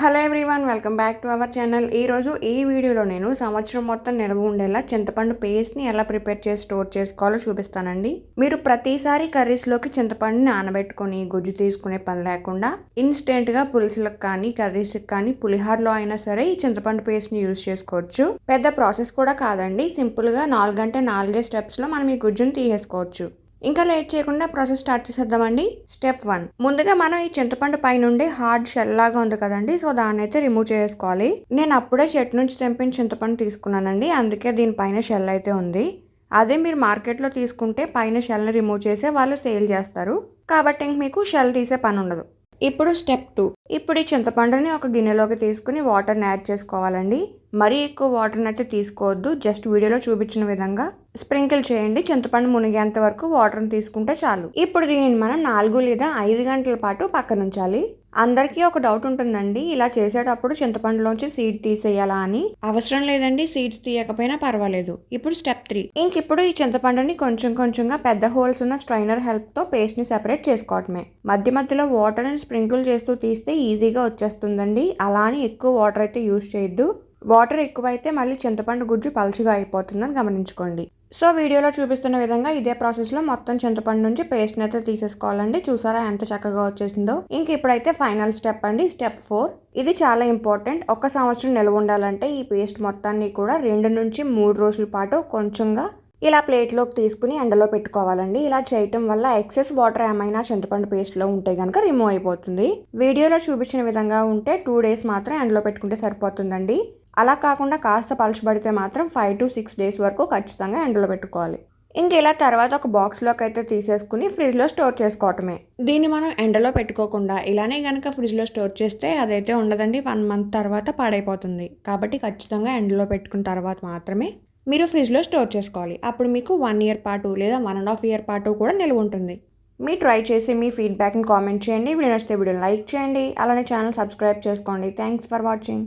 Hello everyone welcome back to our channel. ఈరోజు ఈ వీడియోలో నేను సంవత్సరం మొత్తం నిల్వ ఉండేలా చింతపండు పేస్ట్ని ఎలా ప్రిపేర్ చేసి స్టోర్ చేసుకోవాలో చూపిస్తానండి. మీరు ప్రతిసారి కర్రీస్లోకి చింతపండుని నానబెట్టుకొని గుజ్జు తీసుకునే పని లేకుండా ఇన్స్టెంట్గా పులుసులకు కానీ కర్రీస్కి కానీ పులిహార్లో అయినా సరే ఈ చింతపండు పేస్ట్ని యూజ్ చేసుకోవచ్చు. పెద్ద ప్రాసెస్ కూడా కాదండి. సింపుల్గా నాలుగంటే నాలుగే స్టెప్స్లో మనం ఈ గుజ్జును తీసేసుకోవచ్చు. ఇంకా లేట్ చేయకుండా ప్రాసెస్ స్టార్ట్ చేసేద్దామండి. Step one. ముందుగా మనం ఈ చింతపండు పైనుండి హార్డ్ షెల్ లాగా ఉంది కదండి సో దాన్ని అయితే రిమూవ్ చేసుకోవాలి. నేను అప్పుడే చెట్టు నుంచి తెంపిన చింతపండు తీసుకున్నానండి అందుకే దీనిపైన షెల్ అయితే ఉంది. అదే మీరు మార్కెట్లో తీసుకుంటే పైన షెల్ని రిమూవ్ చేసే వాళ్ళు సేల్ చేస్తారు. కాబట్టి ఇంక మీకు షెల్ తీసే పని ఉండదు. ఇప్పుడు స్టెప్ టూ. ఇప్పుడు ఈ చింతపండుని ఒక గిన్నెలోకి తీసుకుని వాటర్ని యాడ్ చేసుకోవాలండి. మరీ ఎక్కువ వాటర్ని అయితే తీసుకోవద్దు జస్ట్ వీడియోలో చూపించిన విధంగా. స్ప్రింకిల్ చేయండి. చింతపండు మునిగేంత వరకు వాటర్ని తీసుకుంటే చాలు. ఇప్పుడు దీనిని మనం నాలుగు లేదా ఐదు గంటల పాటు పక్కన ఉంచాలి. అందరికీ ఒక డౌట్ ఉంటుందండి. ఇలా చేసేటప్పుడు చింతపండులోంచి సీడ్ తీసేయాలా అని? అవసరం లేదండి. సీడ్స్ తీయకపోయినా పర్వాలేదు. ఇప్పుడు స్టెప్ త్రీ. ఇంక ఇప్పుడు ఈ చింతపండుని కొంచెం కొంచెంగా పెద్ద హోల్స్ ఉన్న స్ట్రైనర్ హెల్ప్తో పేస్ట్ని సెపరేట్ చేసుకోవటమే. మధ్య మధ్యలో వాటర్ని స్ప్రింకిల్ చేస్తూ తీస్తే ఈజీగా వచ్చేస్తుందండి. అలా అని ఎక్కువ వాటర్ అయితే యూజ్ చేయొద్దు. వాటర్ ఎక్కువైతే మళ్ళీ చింతపండు గుజ్జు పలుచగా అయిపోతుందని గమనించుకోండి. సో వీడియోలో చూపిస్తున్న విధంగా ఇదే ప్రాసెస్లో మొత్తం చింతపండు నుంచి పేస్ట్ని అయితే తీసేసుకోవాలండి. చూసారా ఎంత చక్కగా వచ్చేసిందో. ఇంక ఇప్పుడైతే ఫైనల్ స్టెప్ అండి. Step four. ఇది చాలా ఇంపార్టెంట్. ఒక సంవత్సరం నిల్వ ఉండాలంటే ఈ పేస్ట్ మొత్తాన్ని కూడా రెండు నుంచి మూడు రోజుల పాటు కొంచెంగా ఇలా ప్లేట్లోకి తీసుకుని ఎండలో పెట్టుకోవాలండి. ఇలా చేయటం వల్ల ఎక్సెస్ వాటర్ ఏమైనా చింతపండు పేస్ట్లో ఉంటే కనుక రిమూవ్ అయిపోతుంది. వీడియోలో చూపించిన విధంగా ఉంటే టూ డేస్ మాత్రం ఎండలో పెట్టుకుంటే సరిపోతుందండి. అలా కాకుండా కాస్త పలచబడితే మాత్రం ఫైవ్ టు సిక్స్ డేస్ వరకు ఖచ్చితంగా ఎండలో పెట్టుకోవాలి. ఇంక ఇలా తర్వాత ఒక బాక్స్లోకి అయితే తీసేసుకుని ఫ్రిడ్జ్లో స్టోర్ చేసుకోవటమే. దీన్ని మనం ఎండలో పెట్టుకోకుండా ఇలానే కనుక ఫ్రిడ్జ్లో స్టోర్ చేస్తే అదైతే ఉండదండి వన్ మంత్ తర్వాత పాడైపోతుంది. కాబట్టి ఖచ్చితంగా ఎండలో పెట్టుకున్న తర్వాత మాత్రమే మీరు ఫ్రిడ్జ్లో స్టోర్ చేసుకోవాలి. అప్పుడు మీకు వన్ ఇయర్ పాటు లేదా వన్ అండ్ హాఫ్ ఇయర్ పాటు కూడా నిల్వ ఉంటుంది. మీ ట్రై చేసి మీ ఫీడ్బ్యాక్ని కామెంట్ చేయండి. వీడియో నచ్చితే వీడియో లైక్ చేయండి. అలానే ఛానల్ సబ్స్క్రైబ్ చేసుకోండి. Thanks for watching